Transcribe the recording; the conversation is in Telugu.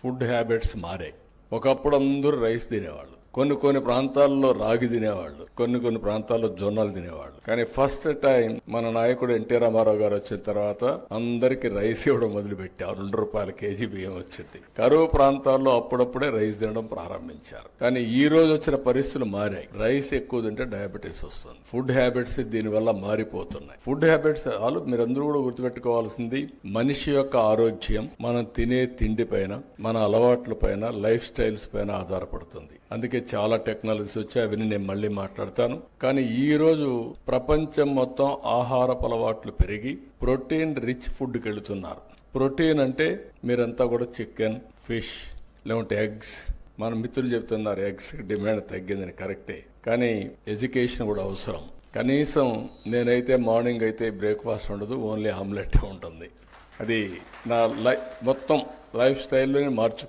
ఫుడ్ హ్యాబిట్స్ మారాయి ఒకప్పుడు అందరూ రైస్ తినేవాళ్ళు. కొన్ని కొన్ని ప్రాంతాల్లో రాగి తినేవాళ్ళు కొన్ని కొన్ని ప్రాంతాల్లో జొన్నలు తినేవాళ్ళు. కానీ ఫస్ట్ టైం మన నాయకుడు ఎన్టీ రామారావు గారు వచ్చిన తర్వాత అందరికి రైస్ ఇవ్వడం మొదలుపెట్టారు. రెండు రూపాయల కేజీ బియ్యం వచ్చింది. కరువు ప్రాంతాల్లో అప్పుడప్పుడే రైస్ తినడం ప్రారంభించారు. కానీ ఈ రోజు వచ్చిన పరిస్థితులు మారాయి. రైస్ ఎక్కువ తింటే డయాబెటీస్ వస్తుంది. ఫుడ్ హ్యాబిట్స్ దీనివల్ల మారిపోతున్నాయి. ఫుడ్ హ్యాబిట్స్ ఆలు మీరందరూ కూడా గుర్తుపెట్టుకోవాల్సింది మనిషి యొక్క ఆరోగ్యం మనం తినే తిండి పైన మన అలవాట్ల పైన లైఫ్ స్టైల్స్ పైన ఆధారపడుతుంది. అందుకే చాలా టెక్నాలజీస్ వచ్చాయి అవన్నీ నేను మళ్ళీ మాట్లాడతాను. కానీ ఈ రోజు ప్రపంచం మొత్తం ఆహారపు అలవాట్లు పెరిగి ప్రోటీన్ రిచ్ ఫుడ్కి వెళుతున్నారు. ప్రోటీన్ అంటే మీరంతా కూడా చికెన్ ఫిష్ లేకుంటే ఎగ్స్. మన మిత్రులు చెప్తున్నారు ఎగ్స్ డిమాండ్ తగ్గిందని కరెక్టే. కానీ ఎడ్యుకేషన్ కూడా అవసరం. కనీసం నేనైతే మార్నింగ్ అయితే బ్రేక్ఫాస్ట్ ఉండదు ఓన్లీ ఆమ్లెట్ ఉంటుంది. అది నా లై మొత్తం లైఫ్ స్టైల్లోనే మార్చు